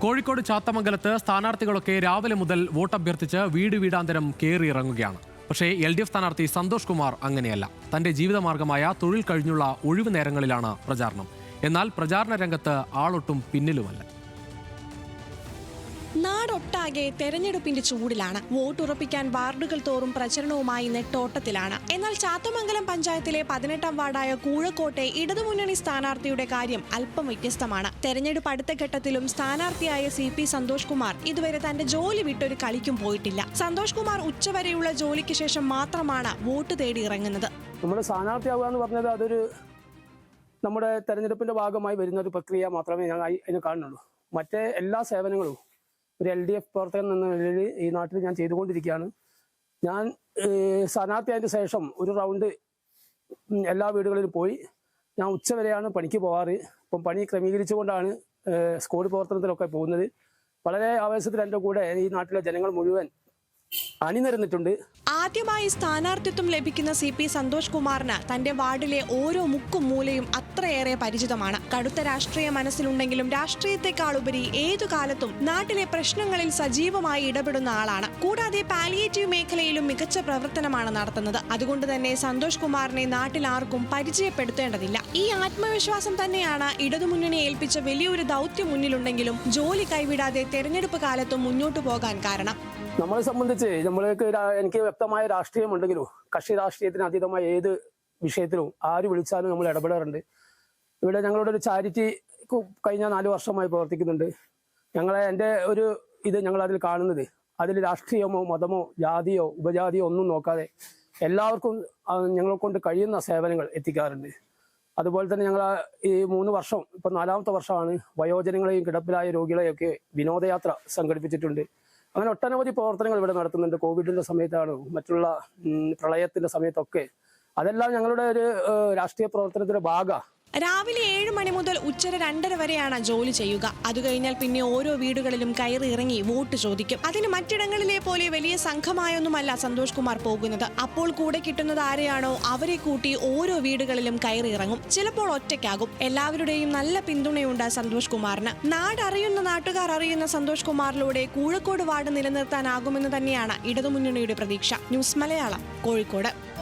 കോഴിക്കോട് ചാത്തമംഗലത്ത് സ്ഥാനാർത്ഥികളൊക്കെ രാവിലെ മുതൽ വോട്ടഭ്യർത്ഥിച്ച് വീട് വീടാന്തരം കയറിയിറങ്ങുകയാണ് പക്ഷേ എൽ ഡി എഫ് സ്ഥാനാർത്ഥി സന്തോഷ് കുമാർ അങ്ങനെയല്ല. തന്റെ ജീവിതമാർഗമായ തൊഴിൽ കഴിഞ്ഞുള്ള ഒഴിവു നേരങ്ങളിലാണ് പ്രചാരണം. എന്നാൽ പ്രചാരണ രംഗത്ത് ആളൊട്ടും പിന്നിലുമല്ല. നാടൊട്ടാകെ തെരഞ്ഞെടുപ്പിന്റെ ചൂടിലാണ്. വോട്ട് ഉറപ്പിക്കാൻ വാർഡുകൾ തോറും പ്രചരണവുമായി നെട്ടോട്ടത്തിലാണ്. എന്നാൽ ചാത്തമംഗലം പഞ്ചായത്തിലെ പതിനെട്ടാം വാർഡായ കൂഴക്കോട്ടെ ഇടതുമുന്നണി സ്ഥാനാർത്ഥിയുടെ കാര്യം അല്പം വ്യത്യസ്തമാണ്. തെരഞ്ഞെടുപ്പ് അടുത്ത ഘട്ടത്തിലും സ്ഥാനാർത്ഥിയായ സി പി സന്തോഷ് കുമാർ ഇതുവരെ തന്റെ ജോലി വിട്ടൊരു കളിക്കും പോയിട്ടില്ല. സന്തോഷ് കുമാർ ഉച്ചവരെയുള്ള ജോലിക്ക് ശേഷം മാത്രമാണ് വോട്ട് തേടി ഇറങ്ങുന്നത്. നമ്മൾ സ്ഥാനാർത്ഥിയാവുക എന്ന് പറഞ്ഞത് അതൊരു നമ്മുടെ തെരഞ്ഞെടുപ്പിന്റെ ഭാഗമായി വരുന്ന ഒരു പ്രക്രിയ മാത്രമേ ഞാൻ അതിന് കാണുന്നുള്ളൂ. മറ്റേ എല്ലാ സേവനങ്ങളും ഒരു എൽ ഡി എഫ് പ്രവർത്തകൻ എന്ന നിലയിൽ ഈ നാട്ടിൽ ഞാൻ ചെയ്തുകൊണ്ടിരിക്കുകയാണ്. ഞാൻ ഏഹ്, സ്ഥാനാർത്ഥിയായതിനു ശേഷം ഒരു റൗണ്ട് എല്ലാ വീടുകളിലും പോയി. ഞാൻ ഉച്ചവരെയാണ് പണിക്ക് പോകാറ്. ഇപ്പം പണി ക്രമീകരിച്ചുകൊണ്ടാണ് സ്കൂൾ പ്രവർത്തനത്തിലൊക്കെ പോകുന്നത്. വളരെ ആവേശത്തിൽ എന്റെ കൂടെ ഈ നാട്ടിലെ ജനങ്ങൾ മുഴുവൻ അണിനിരന്നിട്ടുണ്ട്. ആദ്യമായി സ്ഥാനാർത്ഥിത്വം ലഭിക്കുന്ന സി പി സന്തോഷ് കുമാറിന് തന്റെ വാർഡിലെ ഓരോ മുക്കും മൂലയും അത്രയേറെ പരിചിതമാണ്. കടുത്ത രാഷ്ട്രീയ മനസ്സിലുണ്ടെങ്കിലും രാഷ്ട്രീയത്തെക്കാളുപരി ഏതു കാലത്തും നാട്ടിലെ പ്രശ്നങ്ങളിൽ സജീവമായി ഇടപെടുന്ന ആളാണ്. കൂടാതെ പാലിയേറ്റീവ് മേഖലയിലും മികച്ച പ്രവർത്തനമാണ് നടത്തുന്നത്. അതുകൊണ്ട് തന്നെ സന്തോഷ് കുമാറിനെ നാട്ടിൽ ആർക്കും പരിചയപ്പെടുത്തേണ്ടതില്ല. ഈ ആത്മവിശ്വാസം തന്നെയാണ് ഇടതുമുന്നണി ഏൽപ്പിച്ച വലിയൊരു ദൗത്യം മുന്നിലുണ്ടെങ്കിലും ജോലി കൈവിടാതെ തെരഞ്ഞെടുപ്പ് കാലത്തും മുന്നോട്ടു പോകാൻ കാരണം. നമ്മളെ സംബന്ധിച്ച് നമ്മൾക്ക് രാ- എനിക്ക് വ്യക്തമായ രാഷ്ട്രീയമുണ്ടെങ്കിലും കക്ഷി രാഷ്ട്രീയത്തിന് അതീതമായ ഏത് വിഷയത്തിലും ആര് വിളിച്ചാലും നമ്മൾ ഇടപെടാറുണ്ട്. ഇവിടെ ഞങ്ങളുടെ ഒരു ചാരിറ്റി കഴിഞ്ഞ നാല് വർഷമായി പ്രവർത്തിക്കുന്നുണ്ട്. ഞങ്ങളെ എന്റെ ഒരു ഇത് ഞങ്ങൾ അതിൽ കാണുന്നത്. അതിൽ രാഷ്ട്രീയമോ മതമോ ജാതിയോ ഉപജാതിയോ ഒന്നും നോക്കാതെ എല്ലാവർക്കും ഞങ്ങളെ കൊണ്ട് കഴിയുന്ന സേവനങ്ങൾ എത്തിക്കാറുണ്ട്. അതുപോലെ തന്നെ ഞങ്ങൾ ഈ മൂന്ന് വർഷം ഇപ്പൊ നാലാമത്തെ വർഷമാണ് വയോജനങ്ങളെയും കിടപ്പിലായ രോഗികളെയൊക്കെ വിനോദയാത്ര സംഘടിപ്പിച്ചിട്ടുണ്ട്. അങ്ങനെ ഒട്ടനവധി പ്രവർത്തനങ്ങൾ ഇവിടെ നടത്തുന്നുണ്ട്. കോവിഡിന്റെ സമയത്താണ് മറ്റുള്ള പ്രളയത്തിന്റെ സമയത്തൊക്കെ. അതെല്ലാം ഞങ്ങളുടെ ഒരു രാഷ്ട്രീയ പ്രവർത്തനത്തിന്റെ ഭാഗ. രാവിലെ ഏഴ് മണി മുതൽ ഉച്ചര രണ്ടര വരെയാണ് ജോലി ചെയ്യുക. അത് കഴിഞ്ഞാൽ പിന്നെ ഓരോ വീടുകളിലും കയറി ഇറങ്ങി വോട്ട് ചോദിക്കും. അതിന് മറ്റിടങ്ങളിലെ പോലെ വലിയ സംഘമായൊന്നുമല്ല സന്തോഷ് കുമാർ പോകുന്നത്. അപ്പോൾ കൂടെ കിട്ടുന്നത് ആരെയാണോ? അവരെ കൂട്ടി ഓരോ വീടുകളിലും കയറി ഇറങ്ങും. ചിലപ്പോൾ ഒറ്റയ്ക്കാകും. എല്ലാവരുടെയും നല്ല പിന്തുണയുണ്ട് സന്തോഷ് കുമാറിന്. നാടറിയുന്ന നാട്ടുകാർ അറിയുന്ന സന്തോഷ് കുമാറിലൂടെ കൂഴക്കോട് വാർഡ് നിലനിർത്താനാകുമെന്ന് തന്നെയാണ് ഇടതുമുന്നണിയുടെ പ്രതീക്ഷ. ന്യൂസ് മലയാളം കോഴിക്കോട്.